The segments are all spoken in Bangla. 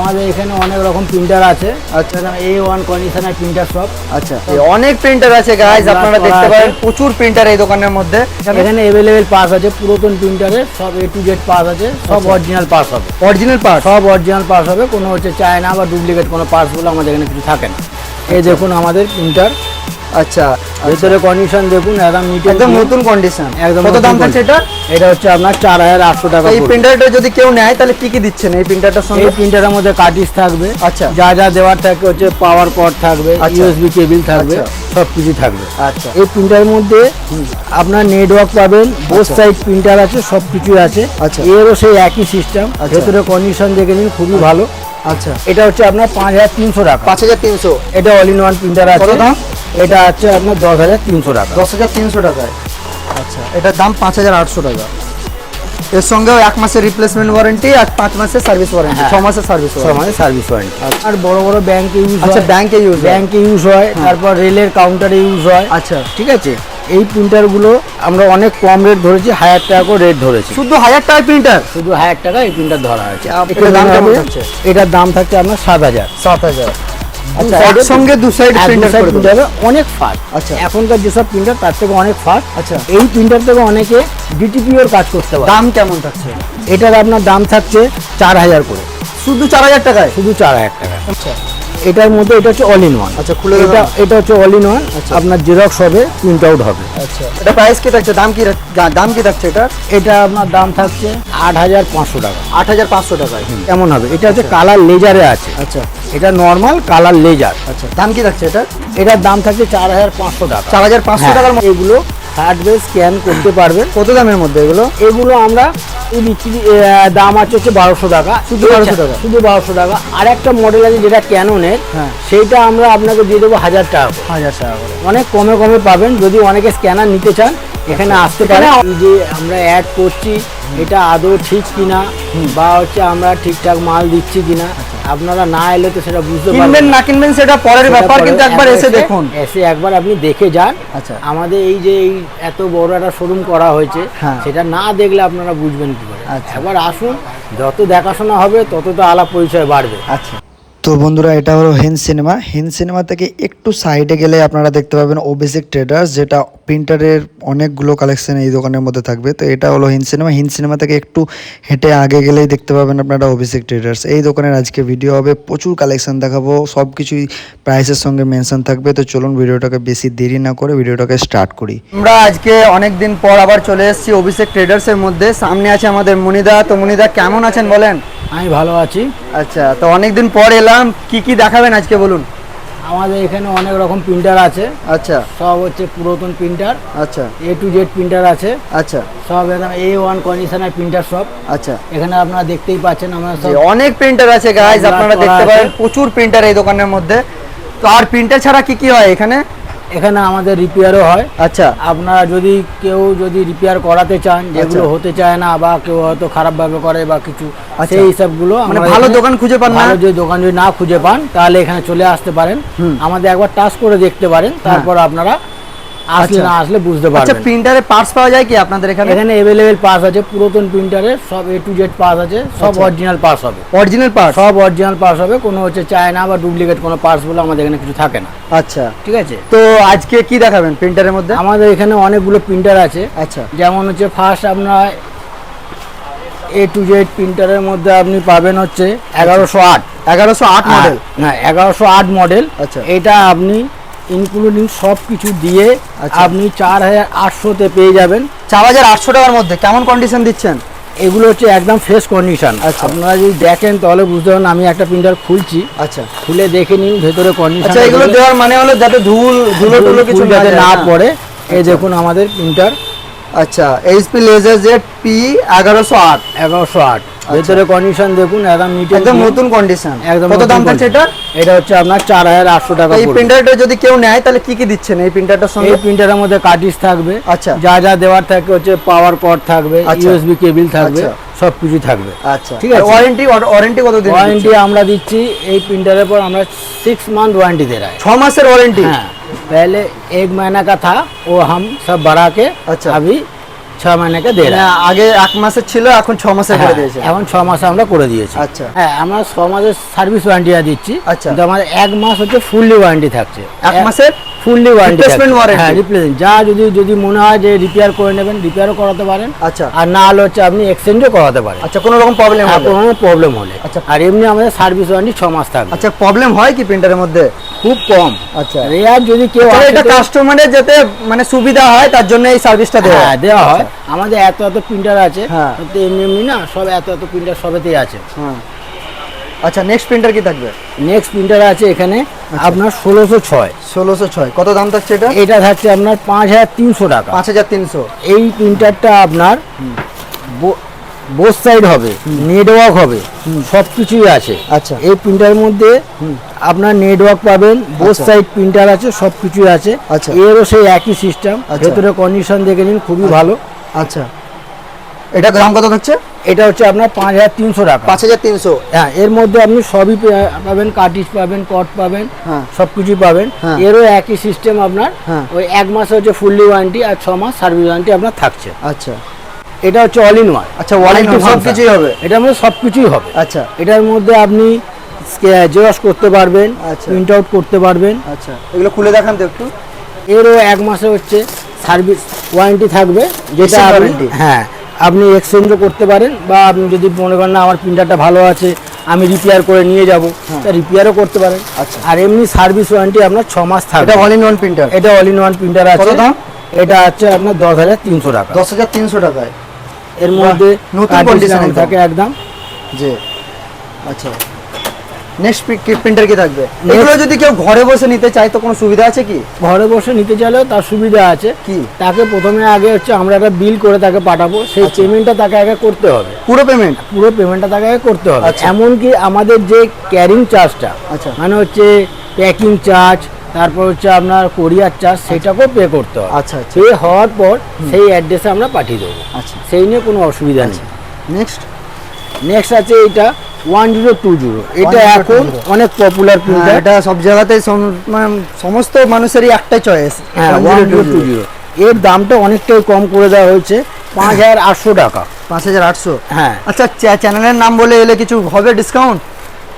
আমাদের এখানে অনেক রকম প্রিন্টার আছে। আচ্ছা। এ ওয়ান কন্ডিশনার প্রিন্টার সব আচ্ছা। অনেক প্রিন্টার আছে গাইজ আপনারা দেখতে। পারেন প্রচুর প্রিন্টার এই দোকানের মধ্যে। এখানে অ্যাভেলেবেল পাস আছে পুরাতন প্রিন্টারের সব এ টু জেড পাস আছে সব আচ্ছা। অরিজিনাল পাস হবে। অরিজিনাল পার্ট সব অরিজিনাল পাস হবে কোনো হচ্ছে চায়না বা ডুপ্লিকেট কোনো পার্টসগুলো আমাদের এখানে কিছু থাকে না। এই দেখুন আমাদের প্রিন্টার আচ্ছা ভেতরে কন্ডিশন দেখুন একদম নিট একদম নতুন কন্ডিশন একদম কত দাম থাকছে এটা এটা হচ্ছে আপনার চার হাজার আটশো টাকা এই প্রিন্টারটা যদি কেউ নেয় তাহলে কি কি দিচ্ছেন এই প্রিন্টারটার সঙ্গে? এই প্রিন্টারের মধ্যে কার্টিজ থাকবে আচ্ছা। যা যা দেওয়ার থাকে হচ্ছে পাওয়ার কর্ড থাকবে আচ্ছা। ইউএসবি কেবিল থাকবে আচ্ছা। সব কিছু থাকবে। আচ্ছা। এই প্রিন্টারের মধ্যে আপনার নেটওয়ার্ক পাবেন বোথ আচ্ছা। সাইড প্রিন্টার আছে সব কিছুই আছে। আচ্ছা। এরও সেই একই সিস্টেম আচ্ছা। ভেতরে কন্ডিশন দেখে নিন খুবই ভালো। আচ্ছা। এটা হচ্ছে আপনার পাঁচ হাজার তিনশো টাকা। পাঁচ হাজার তিনশো। এটা অল ইন ওয়ান প্রিন্টার আছে? এটা হচ্ছে আপনার দশ হাজার তিনশো টাকা। দশ হাজার তিনশো টাকায়। আচ্ছা এটার দাম পাঁচ হাজার আটশো টাকা। এর সঙ্গেও এক মাসের রিপ্লেসমেন্ট ওয়ারেন্টি আর পাঁচ মাসের সার্ভিস ওয়ারেন্টি হ্যাঁ। ছ মাসের সার্ভিস ছ ওয়ারেন্টি আমাদের সার্ভিস ওয়ারেন্টি আর বড় বড় ব্যাংকে ইউজ আচ্ছা হয়। ব্যাংকে ইউজ ব্যাংকে ইউজ হয়। তারপর রেলের কাউন্টারে ইউজ হয়। আচ্ছা। ঠিক আছে? এই প্রিন্টারগুলো আমরা অনেক কম রেট ধরেছি হাজার টাকা করে রেট ধরেছি। শুধু হাজার টাকার প্রিন্টার শুধু হাজার টাকা এই প্রিন্টার ধরা হয়েছে? এটার দাম থাকছে আপনার সাত হাজার। সাত হাজার। আচ্ছা একসঙ্গে দু সাইড প্রিন্টার করে দেবো। অনেক ফাস্ট আচ্ছা। এখনকার যেসব প্রিন্টার তার থেকে অনেক ফাস্ট আচ্ছা। এই প্রিন্টার থেকে অনেকে ডিটিপিওর কাজ করতে পারে। দাম কেমন থাকছে? এটার আপনার দাম থাকছে চার হাজার করে। শুধু চার হাজার টাকায়? শুধু চার হাজার টাকা আচ্ছা। এটার মধ্যে এটা হচ্ছে অল ইন ওয়ান আচ্ছা, খুলে এটা এটা হচ্ছে অল ইন ওয়ান। আপনার জেরক্স হবে প্রিন্ট আউট হবে। আচ্ছা। এটা প্রাইস কি থাকছে? দাম কি দাম কি থাকছে এটা এটা আপনার দাম থাকছে আট হাজার পাঁচশো টাকা। আট হাজার পাঁচশো টাকায়। কেমন হবে। এটা হচ্ছে কালার লেজারে আছে। আচ্ছা। এটা নর্মাল কালার লেজার আচ্ছা দাম কি থাকছে এটা এটার দাম থাকছে চার হাজার পাঁচশো টাকা। চার হাজার পাঁচশো হ্যাঁ, টাকার মধ্যে এগুলো হার্ডওয়্যার স্ক্যান করতে পারবে কত দামের মধ্যে এগুলো? এগুলো আমরা বিক্রি দাম আছে হচ্ছে বারোশো টাকা। শুধু বারোশো টাকা? শুধু বারোশো টাকা। আর একটা মডেল আছে যেটা ক্যাননের হ্যাঁ। সেইটা আমরা আপনাকে দিয়ে দেবো হাজার টাকা হাজার টাকা করে। অনেক কমে কমে পাবেন। যদি অনেকে স্ক্যানার নিতে চান এখানে আসতে পারেন। এই যে আমরা অ্যাড করছি এটা আদৌ ঠিক কিনা বা হচ্ছে আমরা ঠিকঠাক মাল দিচ্ছি কিনা আপনারা না এলে তো সেটা বুঝতে কিনবেন পারবেন না কিনবেন সেটা পরের ব্যাপার কিন্তু একবার এসে এসে- দেখুন এসে একবার আপনি দেখে যান আচ্ছা। আমাদের এই যে এই এত বড় একটা শোরুম করা হয়েছে হ্যাঁ। সেটা না দেখলে আপনারা বুঝবেন কি করে আচ্ছা। একবার আসুন যত দেখাশোনা হবে তত তো আলাপ পরিচয় বাড়বে আচ্ছা তো বন্ধুরা, এটা হলো হিন্দ সিনেমা। হিন্দ সিনেমা থেকে একটু সাইডে গেলে আপনারা দেখতে পাবেন ওবেসিক ট্রেডার্স যেটা প্রিন্টারের অনেকগুলো কালেকশন এই দোকানের মধ্যে থাকবে। তো এটা হলো হিন্দ সিনেমা। হিন্দ সিনেমা থেকে একটু হেঁটে আগে গেলেই দেখতে পাবেন আপনারা ওবেসিক ট্রেডার্স এই দোকানের আজকে ভিডিও হবে, প্রচুর কালেকশন দেখাবো সব কিছুই প্রাইসের সঙ্গে মেনশন থাকবে। তো চলুন ভিডিওটাকে বেশি দেরি না করে ভিডিওটাকে স্টার্ট করি। আমরা আজকে অনেক দিন পর আবার চলে এসেছি অভিষেক ট্রেডার্সের মধ্যে। সামনে আছে আমাদের মনিদা। তো মনিদা, কেমন আছেন বলেন? আমি ভালো আছি। আচ্ছা তো অনেকদিন পর এলাম কি কি দেখাবেন আজকে বলুন? আমাদের এখানে অনেক রকম প্রিন্টার আছে। আচ্ছা। সব হচ্ছে পুরাতন প্রিন্টার আচ্ছা। এ টু জেড প্রিন্টার আছে। আচ্ছা। সব একদম এ ওয়ান কন্ডিশনার প্রিন্টার সব। আচ্ছা। এখানে আপনারা দেখতেই পাচ্ছেন আমরা সব অনেক প্রিন্টার আছে গাইজ আপনারা দেখতে। পারেন প্রচুর প্রিন্টার এই দোকানের মধ্যে। তো আর প্রিন্টার ছাড়া কি কি হয় এখানে? এখানে আমাদের রিপেয়ারও হয় আচ্ছা আপনারা যদি কেউ যদি রিপেয়ার করাতে চান যেগুলো আচ্ছা। হতে চায় না বা কেউ হয়তো খারাপ ভাবে করে বা কিছু আচ্ছা। সেই হিসাবগুলো মানে ভালো দোকান খুঁজে পান না? যদি যে দোকান যদি না খুঁজে পান তাহলে এখানে চলে আসতে পারেন আমাদের একবার টাচ করে দেখতে পারেন তারপর আপনারা আসলে আচ্ছা। না আসলে বুঝতে আচ্ছা পারবেন। প্রিন্টারে পার্টস পাওয়া যায় কি আপনাদের এখানে? এখানে অ্যাভেলেবেল পাস আছে পুরাতন প্রিন্টারের সব এ টু জেড পাস আছে সব আচ্ছা। অরিজিনাল পাস হবে। অরিজিনাল পার্টস সব অরিজিনাল পাস হবে কোনো হচ্ছে চায়না বা ডুপ্লিকেট কোনো পার্টস বলে আমাদের এখানে কিছু থাকে না। আচ্ছা। ঠিক আছে? তো আজকে কি দেখাবেন প্রিন্টারের মধ্যে? আমাদের এখানে অনেকগুলো প্রিন্টার আছে। আচ্ছা। যেমন হচ্ছে ফার্স্ট আপনার এ টু জেড প্রিন্টারের মধ্যে আপনি পাবেন হচ্ছে এগারোশো আট। এগারোশো আট মডেল হ্যাঁ এগারোশো আট মডেল আচ্ছা। এটা আপনি ইনক্লুডিং সব কিছু দিয়ে আচ্ছা। আপনি চার হাজার আটশোতে পেয়ে যাবেন। চার হাজার আটশো টাকার মধ্যে কেমন কন্ডিশন দিচ্ছেন? এগুলো হচ্ছে একদম ফ্রেশ কন্ডিশন আচ্ছা। আপনারা যদি দেখেন তাহলে বুঝতে পারেন আমি একটা প্রিন্টার খুলছি। আচ্ছা। খুলে দেখে নিন ভেতরে কন্ডিশন আচ্ছা এগুলো দেওয়ার মানে হলো যাতে ধুল ধুলো টুলো কিছু যাতে না হ্যাঁ। পড়ে। এই দেখুন আমাদের প্রিন্টার আচ্ছা এইচপি লেজার জেড পি এগারোশো আট। এগারোশো আট। আচ্ছা। ভেতরে কন্ডিশন দেখুন একদম নিট একদম নতুন কন্ডিশন একদম কত দাম পড়ছে এটা এটা হচ্ছে আপনার 4800 টাকা এই প্রিন্টারটা যদি কেউ নেয় তাহলে কি কি দিচ্ছেন এই প্রিন্টারটার সঙ্গে? এই প্রিন্টারের মধ্যে কার্টিজ থাকবে। আচ্ছা। যা যা দেওয়ার থাকে হচ্ছে পাওয়ার কর্ড থাকবে আচ্ছা। ইউএসবি কেবল থাকবে আচ্ছা। সব কিছু থাকবে। আচ্ছা। ঠিক আছে? ওয়ারেন্টি ওয়ারেন্টি কত দিন ওয়ারেন্টি আমরা দিচ্ছি এই প্রিন্টারের পর আমরা 6 মান্থ ওয়ারেন্টি दे रहा है 6 মাসের ওয়ারেন্টি হ্যাঁ। পহলে এক মহিনা কা থা ও হাম সব बढ़ा কে আচ্ছা। আবি ছ মাইনেকে দেড় মানে আগে এক মাসের ছিল এখন ছ মাসের করে হ্যাঁ, দিয়েছে। এখন ছ মাসে আমরা করে দিয়েছি। আচ্ছা। হ্যাঁ আমরা ছ মাসের সার্ভিস ওয়ারেন্টি দিচ্ছি। আচ্ছা। কিন্তু আমাদের এক মাস হচ্ছে ফুললি ওয়ারেন্টি থাকছে। এক মাসের? Fully warranty Replacement warranty? হ্যাঁ রিপ্লেসমেন্ট যা যদি যদি মনে হয় যে রিপেয়ার করে নেবেন রিপেয়ারও করাতে পারেন। আচ্ছা। আর না হলে হচ্ছে আপনি এক্সচেঞ্জও করাতে পারেন। আচ্ছা কোনো রকম প্রবলেম আর কোনো প্রবলেম হলে। আচ্ছা। আর এমনি আমাদের সার্ভিস ওয়ারেন্টি ছ মাস থাকবে। আচ্ছা প্রবলেম হয় কি প্রিন্টারের মধ্যে? খুব কম। আচ্ছা। রেয়ার যদি কেউ এটা কাস্টমারের যাতে মানে সুবিধা হয় তার জন্য এই সার্ভিসটা দেওয়া। হ্যাঁ দেওয়া হয়। আমাদের এত এত প্রিন্টার আছে। হ্যাঁ। এমনি এমনি না সব এত এত প্রিন্টার সবেতেই আছে। হ্যাঁ। আচ্ছা নেক্সট প্রিন্টার কি থাকবে? নেক্সট প্রিন্টার আছে এখানে আপনার ষোলোশো ছয়। ষোলোশো ছয়। কত দাম থাকছে এটা? এটা থাকছে আপনার পাঁচ হাজার তিনশো টাকা। পাঁচ হাজার তিনশো। এই প্রিন্টারটা আপনার বোস সাইড হবে নেটওয়ার্ক হবে সব কিছুই আছে। আচ্ছা। এই প্রিন্টারের মধ্যে আপনার নেটওয়ার্ক পাবেন আচ্ছা। সাইড প্রিন্টার আছে সব কিছুই আছে। আচ্ছা। এরও সেই একই সিস্টেম আচ্ছা। ভেতরে কন্ডিশন দেখে নিন খুবই ভালো। আচ্ছা। এটা দাম কত থাকছে? এটা হচ্ছে আপনার পাঁচ হাজার তিনশো টাকা। পাঁচ হাজার তিনশো। হ্যাঁ এর মধ্যে আপনি সবই পাবেন কার্টিজ পাবেন কট পাবেন হ্যাঁ। সব কিছুই পাবেন। হ্যাঁ। এরও একই সিস্টেম আপনার হ্যাঁ। ওই এক মাস হচ্ছে ফুললি ওয়ারেন্টি আর ছ মাস সার্ভিস ওয়ারেন্টি আপনার থাকছে। আচ্ছা। এটা হচ্ছে অল ইন ওয়ান আচ্ছা, in one, সব কিছুই হবে? এটার মধ্যে সব কিছুই হবে। আচ্ছা। এটার মধ্যে আপনি জেরক্স করতে পারবেন আচ্ছা। প্রিন্ট আউট করতে পারবেন। আচ্ছা। এগুলো খুলে দেখান তো একটু। এরও এক মাসে হচ্ছে সার্ভিস ওয়ারেন্টি থাকবে যেটা আপনি হ্যাঁ। আপনি এক্সচেঞ্জও করতে পারেন বা আপনি যদি মনে করেন না আমার প্রিন্টারটা ভালো আছে আমি রিপেয়ার করে নিয়ে যাব তা রিপেয়ারও করতে পারেন। আচ্ছা। আর এমনি সার্ভিস ওয়ারেন্টি আপনার ছ মাস থাকবে। এটা অল ইন ওয়ান প্রিন্টার এটা অল ইন ওয়ান প্রিন্টার আছে। এটা আছে আপনার দশ হাজার তিনশো টাকা। দশ হাজার তিনশো টাকায়। এর মধ্যে নতুন একদম। থাকে একদম। যে আচ্ছা। নেক্সট প্রিন্টার কি থাকবে? এগুলো যদি কেউ ঘরে বসে নিতে চায় তো কোনো সুবিধা আছে কি? ঘরে বসে নিতে চাইলেও তার সুবিধা আছে। কি? তাকে প্রথমে আগে হচ্ছে আমরা একটা বিল করে তাকে পাঠাবো। সেই আচ্ছা। পেমেন্টটা তাকে আগে করতে হবে। পুরো পেমেন্ট পুরো পেমেন্টটা তাকে আগে করতে হবে। আচ্ছা। এমনকি আমাদের যে ক্যারিং চার্জটা আচ্ছা। মানে হচ্ছে প্যাকিং চার্জ তারপর হচ্ছে আপনার কোরিয়ার চার্জ সেটাকেও পে করতে হবে। আচ্ছা আচ্ছা। পে হওয়ার পর সেই অ্যাড্রেসে আমরা পাঠিয়ে দেবো। আচ্ছা। সেই নিয়ে কোনো অসুবিধা নেই। নেক্সট নেক্সট আছে এটা ওয়ান জিরো টু জিরো এটা এখন অনেক পপুলার প্রিন্টার এটা সব জায়গাতেই মানে সমস্ত মানুষেরই একটাই চয়েস হ্যাঁ ওয়ান জিরো টু জিরো এর দামটা অনেকটাই কম করে দেওয়া হয়েছে পাঁচ হাজার আটশো টাকা। পাঁচ হাজার আটশো? হ্যাঁ। আচ্ছা চ্যানেলের নাম বলে এলে কিছু হবে ডিসকাউন্ট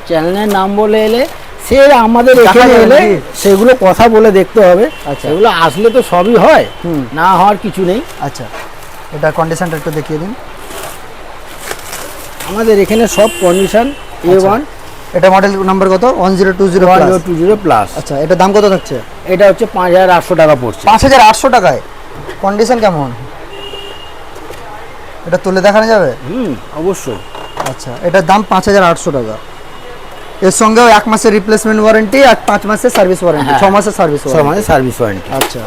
চ্যানেলের নাম বলে এলে সে আমাদের এখানে এলে সেগুলো কথা বলে দেখতে হবে। আচ্ছা। সেগুলো আসলে তো সবই হয়। না হওয়ার কিছু নেই। আচ্ছা এটা কন্ডিশনটা একটু দেখিয়ে দিন। আমাদের এখানে সব কন্ডিশন এ। ওয়ান এটা মডেল নাম্বার কত? One zero two zero one zero two zero plus আচ্ছা এটা দাম কত থাকছে? এটা হচ্ছে পাঁচ হাজার আটশো টাকা পড়ছে। পাঁচ হাজার আটশো টাকায়। কন্ডিশন কেমন? এটা তুলে দেখানো যাবে? হুম অবশ্যই। আচ্ছা এটার দাম পাঁচ হাজার আটশো টাকা। এর সঙ্গেও এক মাসের রিপ্লেসমেন্ট ওয়ারেন্টি আর পাঁচ মাসের সার্ভিস ওয়ারেন্টি হ্যাঁ। ছ মাসের সার্ভিস ছ আমাদের সার্ভিস ওয়ারেন্টি আচ্ছা।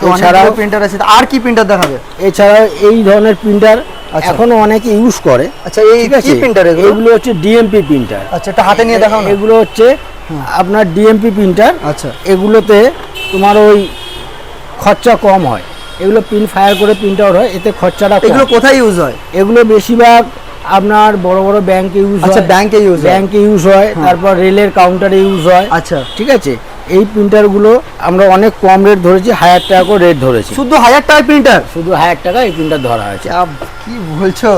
তো এছাড়াও- প্রিন্টার আছে। আর কি প্রিন্টার দেখাবে? এছাড়াও এই ধরনের প্রিন্টার। এখনও অনেকে ইউজ করে। আচ্ছা এই কি প্রিন্টার এগুলো? এগুলো হচ্ছে ডিএমপি প্রিন্টার আচ্ছা এটা হাতে নিয়ে দেখাও এগুলো হচ্ছে আপনার ডিএমপি প্রিন্টার আচ্ছা। এগুলোতে তোমার ওই খরচা কম হয়। এগুলো প্রিন্ট ফায়ার করে প্রিন্ট আউট হয় এতে খরচাটা এগুলো কোথায় ইউজ হয়? এগুলো বেশিরভাগ আপনার বড় বড় ব্যাংকে ইউজ হয়। আচ্ছা ব্যাংকে ইউজ হয়। ব্যাংকে ইউজ হয় তারপর রেলের কাউন্টারে ইউজ হয়। আচ্ছা। ঠিক আছে? এই প্রিন্টারগুলো আমরা অনেক কম রেট ধরেছি হাজার টাকা করে রেট ধরেছি। শুধু হাজার টাকা প্রিন্টার শুধু হাজার টাকা এই প্রিন্টার ধরা হয়েছে। কি বলছো?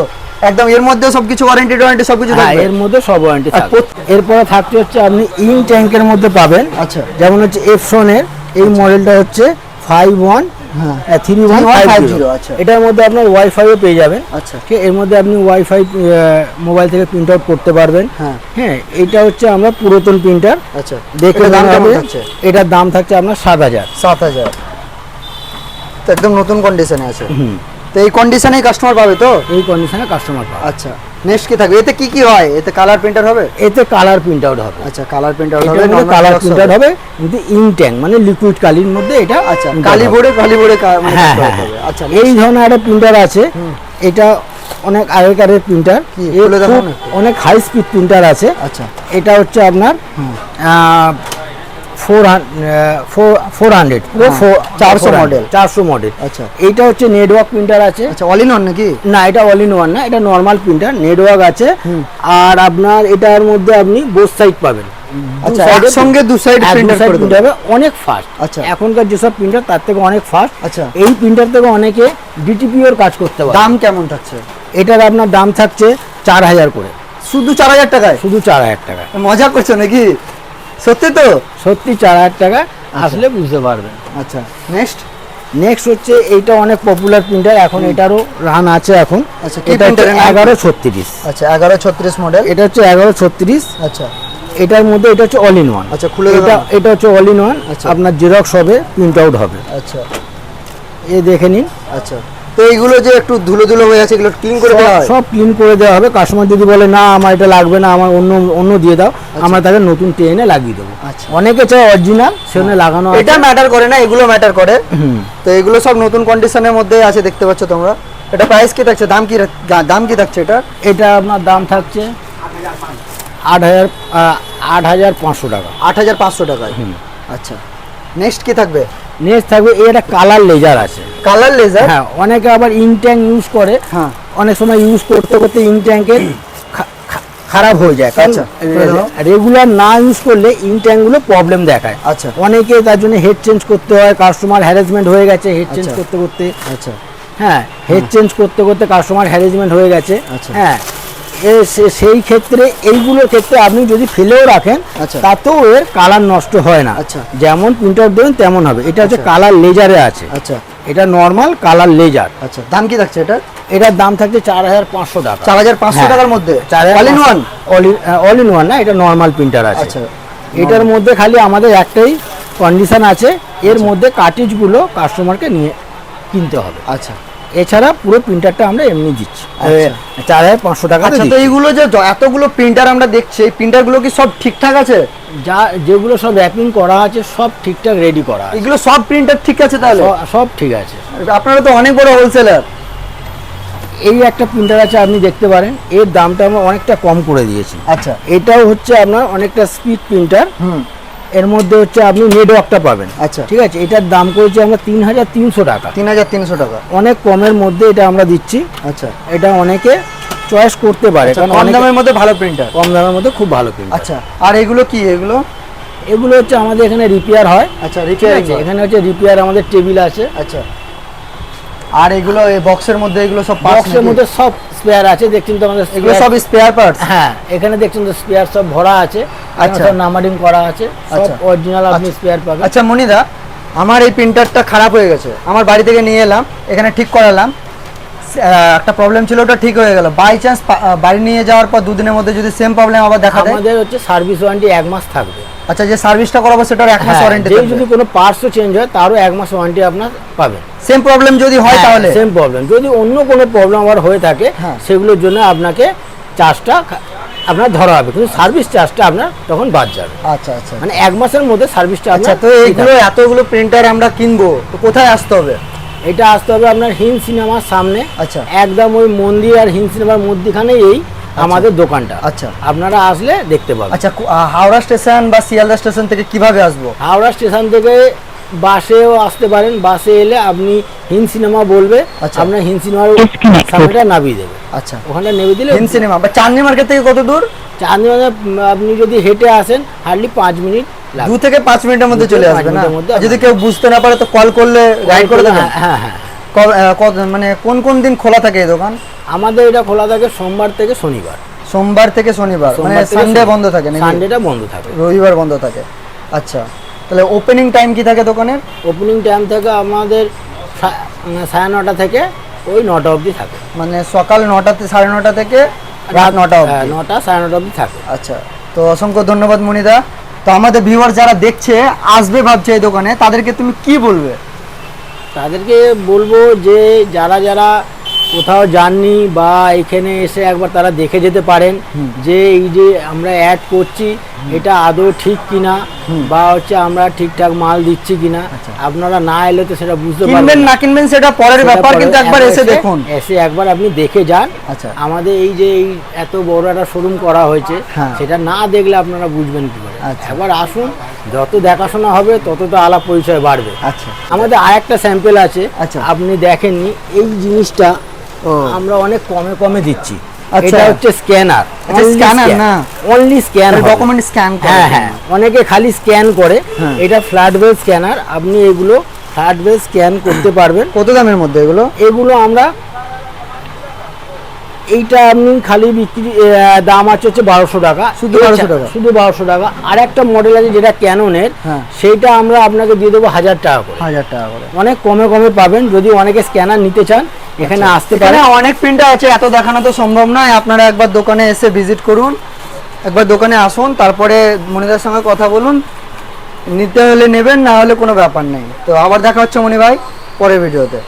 একদম এর মধ্যে সব কিছু ওয়ারেন্টি ওয়ারেন্টি সবকিছু হ্যাঁ থাকবে। এর মধ্যে সব ওয়ারেন্টি থাকবে। এরপরে থাকছে হচ্ছে আপনি ইন ট্যাঙ্কের মধ্যে পাবেন। আচ্ছা। যেমন হচ্ছে এফসনের এই মডেলটা হচ্ছে five one three one five zero আচ্ছা। এটার মধ্যে আপনার ওয়াইফাইও পেয়ে যাবেন। আচ্ছা। এর মধ্যে আপনি ওয়াইফাই মোবাইল থেকে প্রিন্ট আউট করতে পারবেন। হ্যাঁ। হ্যাঁ এটা হচ্ছে আমরা পুরাতন প্রিন্টার আচ্ছা। দেখে দাম এটার দাম থাকছে আপনার সাত হাজার। সাত হাজার। একদম নতুন কন্ডিশনে আছে। তো এই কন্ডিশনেই কাস্টমার পাবে তো? এই কন্ডিশনে কাস্টমার পাবে। আচ্ছা। নেক্সট কি থাকবে? এতে কি কি হয়? এতে কালার প্রিন্টার হবে? এতে কালার প্রিন্ট আউট হবে। আচ্ছা কালার প্রিন্টার হবে এটার কালার প্রিন্ট আউট হবে। কিন্তু ইন ট্যাঙ্ক মানে লিকুইড কালির মধ্যে এটা আচ্ছা কালি হবে। বোর্ডে কালি বোর্ডে মানে হ্যাঁ হ্যাঁ হ্যাঁ। আচ্ছা এই ধরনের একটা প্রিন্টার আছে। এটা অনেক আগেকারের প্রিন্টার অনেক হাই স্পিড প্রিন্টার আছে। আচ্ছা। এটা হচ্ছে আপনার ফোর ফোর হান্ড্রেড। পুরো হ্যাঁ, 400 চারশো মডেল আচ্ছা। এইটা হচ্ছে নেটওয়ার্ক প্রিন্টার আছে। আচ্ছা অল ইন ওয়ান নাকি? না এটা অল ইন ওয়ান না এটা নর্মাল প্রিন্টার নেটওয়ার্ক আছে। আর আপনার এটার মধ্যে আপনি বোস সাইড পাবেন। আচ্ছা side দু সাইড হ্যাঁ, প্রিন্টার করে দেবে। অনেক ফাস্ট আচ্ছা। এখনকার যেসব প্রিন্টার তার থেকে অনেক ফাস্ট আচ্ছা। এই প্রিন্টার থেকে অনেকে ডিটিপিওর কাজ করতে পারে। দাম কেমন থাকছে? এটার আপনার দাম থাকছে চার হাজার করে। শুধু চার হাজার টাকায়? শুধু চার হাজার টাকা মজা করছ নাকি? সত্যি তো? সত্যি চার হাজার টাকা আসলে বুঝতে পারবেন আচ্ছা নেক্সট নেক্সট হচ্ছে এইটা অনেক পপুলার প্রিন্টার এখন এটারও রান আছে এখন। আচ্ছা, এটা হচ্ছে? এগারো ছত্রিশ। আচ্ছা এগারো ছত্রিশ মডেল এটা হচ্ছে এগারো ছত্রিশ। আচ্ছা। এটার মধ্যে এটা হচ্ছে অল ইন ওয়ান আচ্ছা, খুলে এটা এটা হচ্ছে অল ইন ওয়ান আচ্ছা। আপনার জেরক্স হবে প্রিন্ট আউট হবে। আচ্ছা। এ দেখে নিন। আচ্ছা। তো এইগুলো যে একটু ধুলো ধুলো হয়ে আছে এগুলো ক্লিন করে দেওয়া হয়? সব ক্লিন করে দেওয়া হবে। কাস্টমার যদি বলে না আমার এটা লাগবে না আমার অন্য অন্য দিয়ে দাও আমরা তাকে নতুন ট্রেনে লাগিয়ে দেবো। আচ্ছা। অনেকে চায় অরিজিনাল সেখানে লাগানো এটা ম্যাটার করে না এগুলো ম্যাটার করে। তো এগুলো সব নতুন কন্ডিশনের মধ্যে আছে দেখতে পাচ্ছ তোমরা। এটা প্রাইস কি থাকছে? দাম কি দাম কি থাকছে এটা এটা আপনার দাম থাকছে আট হাজার আট হাজার পাঁচশো টাকা। আট হাজার পাঁচশো টাকায়। আচ্ছা। নেক্সট কি থাকবে? নেক্সট থাকবে এর একটা কালার লেজার আছে। কালার লেজার হ্যাঁ অনেকে আবার ইন ট্যাঙ্ক ইউজ করে। হ্যাঁ। অনেক সময় ইউজ করতে করতে ইন ট্যাঙ্কের খারাপ হয়ে যায়। আচ্ছা, রেগুলার না ইউজ করলে ইন ট্যাঙ্কগুলো প্রবলেম দেখায়। আচ্ছা। অনেকে তার জন্য হেড চেঞ্জ করতে হয় কাস্টমার হ্যারাসমেন্ট হয়ে গেছে হেড চেঞ্জ আচ্ছা। করতে করতে। আচ্ছা। হ্যাঁ হেড চেঞ্জ করতে করতে কাস্টমার হ্যারাসমেন্ট হয়ে গেছে। আচ্ছা। হ্যাঁ সেই ক্ষেত্রে এইগুলোর ক্ষেত্রে আপনি যদি ফেলেও রাখেন আচ্ছা। তাতেও এর কালার নষ্ট হয় না। আচ্ছা। যেমন প্রিন্টার দেবেন তেমন হবে। এটা হচ্ছে আচ্ছা। কালার লেজারে আছে। আচ্ছা। এটা নর্মাল কালার লেজার। আচ্ছা। দাম কি থাকছে এটা এটার দাম থাকছে চার হাজার পাঁচশো টাকা। চার হাজার পাঁচশো হ্যাঁ। টাকার মধ্যে? All in one all in one না এটা নর্মাল প্রিন্টার আছে। আচ্ছা। এটার মধ্যে খালি আমাদের একটাই কন্ডিশন আছে। এর মধ্যে কার্টিজগুলো কাস্টমারকে নিয়ে কিনতে হবে। আচ্ছা। এছাড়া পুরো প্রিন্টারটা আমরা এমনি দিচ্ছি। আচ্ছা। চার হাজার পাঁচশো টাকা আচ্ছা তো এইগুলো যে এতগুলো প্রিন্টার আমরা দেখছি এই প্রিন্টারগুলো কি সব ঠিকঠাক আছে? যা যেগুলো সব র্যাপিং করা আছে সব ঠিকঠাক রেডি করা এগুলো সব প্রিন্টার ঠিক আছে তাহলে? সব ঠিক আছে। আপনারা তো অনেক বড় হোলসেলার এই একটা প্রিন্টার আছে আপনি দেখতে পারেন। এর দামটা আমরা অনেকটা কম করে দিয়েছি। আচ্ছা। এটাও হচ্ছে আপনার অনেকটা স্পিড প্রিন্টার হুম। এর মধ্যে হচ্ছে আপনি নেটওয়ার্কটা পাবেন। আচ্ছা। ঠিক আছে? এটার দাম করেছি আমরা তিন হাজার তিনশো টাকা। তিন হাজার তিনশো টাকা। অনেক কমের মধ্যে এটা আমরা দিচ্ছি। আচ্ছা। এটা অনেকে চয়েস করতে পারে আচ্ছা, কারণ কম দামের মধ্যে ভালো প্রিন্টার কম দামের মধ্যে খুব ভালো প্রিন্টার আচ্ছা আর এগুলো কি এগুলো? এগুলো হচ্ছে আমাদের এখানে রিপেয়ার হয়। আচ্ছা রিপেয়ার আছে? এখানে হচ্ছে রিপেয়ার আমাদের টেবিল আছে। আচ্ছা। আর এগুলো এই বক্সের মধ্যে এগুলো সব বক্সের মধ্যে সব স্পেয়ার আছে দেখছেন তো আমাদের এগুলো সব স্পেয়ার পার্টস হ্যাঁ এখানে দেখছেন তো স্পেয়ার সব ভরা আছে। আচ্ছা। আচ্ছা নাম্বারিং করা আছে। আচ্ছা। অরিজিনাল আপনি আচ্ছা। স্পেয়ার পাবেন। আচ্ছা মনিদা আমার এই প্রিন্টারটা খারাপ হয়ে গেছে। আমার বাড়ি থেকে নিয়ে এলাম এখানে ঠিক করালাম। একটা প্রবলেম ছিল ওটা ঠিক হয়ে গেল। বাই চান্স বাড়ি নিয়ে যাওয়ার পর দুদিনের মধ্যে যদি সেম প্রবলেম আবার দেখা দেয়? আমাদের হচ্ছে সার্ভিস ওয়ারেন্টি এক মাস থাকবে। আচ্ছা যে সার্ভিসটা করাবো সেটার এক মাস হ্যাঁ, ওয়ারেন্টি যেই যদি কোনো পার্টসও চেঞ্জ হয় তারও এক মাস ওয়ারেন্টি আপনার পাবেন। সেম প্রবলেম যদি হয় তাহলে? সেম প্রবলেম যদি অন্য কোনো প্রবলেম আবার হয়ে থাকে হ্যাঁ। সেগুলোর জন্য আপনাকে চার্জটা আপনার ধরা হবে কিন্তু সার্ভিস চার্জটা আপনার তখন বাদ যাবে। আচ্ছা আচ্ছা। মানে এক মাসের মধ্যে সার্ভিসটা আচ্ছা তো এইগুলো এতগুলো প্রিন্টার আমরা কিনবো তো কোথায় আসতে হবে? এটা আসতে হবে আপনার হিন্দ সিনেমার সামনে। আচ্ছা। একদম ওই মন্দির আর হিন্দ সিনেমার মধ্যখানে এই আমাদের দোকানটা। আচ্ছা। আপনারা আসলে দেখতে পাবেন। আচ্ছা হাওড়া স্টেশন বা শিয়ালদা স্টেশন থেকে কীভাবে আসব? হাওড়া স্টেশন থেকে বাসেও আসতে পারেন বাসে এলে আপনি হিন্দ সিনেমা বলবে আচ্ছা। আপনার হিন্দ সিনেমার সামনেটা নামিয়ে দেবে। আচ্ছা। ওখানে নেমে দিলে হিন্দ সিনেমা। বা চাঁদনি মার্কেট থেকে কত দূর? চাঁদনি উম, আপনি যদি হেঁটে আসেন হার্ডলি পাঁচ মিনিট দু থেকে পাঁচ মিনিটের মধ্যে চলে আসবে না? মধ্যে আর যদি কেউ বুঝতে না পারে তো কল করলে গাইড করে দেবেন? হ্যাঁ, হ্যাঁ হ্যাঁ। মানে কোন কোন দিন খোলা থাকে এই দোকান? আমাদের এটা খোলা থাকে সোমবার থেকে শনিবার। সোমবার থেকে শনিবার মানে সানডে বন্ধ থাকে সানডেটা বন্ধ থাকে। রবিবার বন্ধ থাকে। আচ্ছা। তাহলে ওপেনিং টাইম কি থাকে দোকানের? ওপেনিং টাইম থেকে আমাদের সাড়ে নটা থেকে ওই নটা অবধি থাকে। মানে সকাল নটাতে সাড়ে নটা থেকে রাত নটা হ্যাঁ, অবধি নটা সাড়ে নটা অবধি থাকে। আচ্ছা তো অসংখ্য ধন্যবাদ মনিদা। তো আমাদের ভিউয়ার যারা দেখছে আসবে ভাবছে এই দোকানে তাদেরকে তুমি কি বলবে? তাদেরকে বলব যে যারা যারা কোথাও যাননি বা এখানে এসে একবার তারা দেখে যেতে পারেন যে এই যে আমরা অ্যাড করছি এটা আদৌ ঠিক কিনা বা হচ্ছে আমরা ঠিকঠাক মাল দিচ্ছি কিনা আপনারা না এলে তো সেটা বুঝতে পারবেন না। কিনবেন সেটা পরের ব্যাপার কিন্তু একবার এসে দেখুন। এসে একবার আপনি দেখে যান। আচ্ছা। আমাদের এই যে এই এত বড় একটা শোরুম করা হয়েছে হ্যাঁ। সেটা না দেখলে আপনারা বুঝবেন কি করে। আচ্ছা। একবার আসুন যত দেখাশোনা হবে তত তো আলাপ পরিচয় বাড়বে। আচ্ছা। আমাদের আরেকটা স্যাম্পেল আছে আচ্ছা। আপনি দেখেননি এই জিনিসটা আমরা অনেক কমে কমে দিচ্ছি। আচ্ছা। এটা হচ্ছে স্ক্যানার। আচ্ছা, scanner না? অনলি স্ক্যান ডকুমেন্ট স্ক্যান করে। হ্যাঁ হ্যাঁ। অনেকে খালি স্ক্যান করে। হ্যাঁ। এটা ফ্ল্যাট বেল স্ক্যানার আপনি এগুলো ফ্ল্যাট বেল স্ক্যান করতে পারবেন। কত দামের মধ্যে এগুলো? এগুলো আমরা এইটা আপনি খালি বিক্রি দাম আছে হচ্ছে বারোশো টাকা। শুধু বারোশো টাকা? শুধু বারোশো টাকা। আর একটা মডেল আছে যেটা ক্যাননের হ্যাঁ। সেইটা আমরা আপনাকে দিয়ে দেবো হাজার টাকা করে। হাজার টাকা করে। অনেক কমে কমে পাবেন যদি অনেকে স্ক্যানার নিতে চান এখানে আসতে এখানে পারেন। অনেক প্রিন্টার আছে এত দেখানো তো সম্ভব নয়। আপনারা একবার দোকানে এসে ভিজিট করুন একবার দোকানে আসুন তারপরে মনিদার সঙ্গে কথা বলুন। নিতে হলে নেবেন না হলে কোনো ব্যাপার নেই। তো আবার দেখা হচ্ছে মনি ভাই পরের ভিডিওতে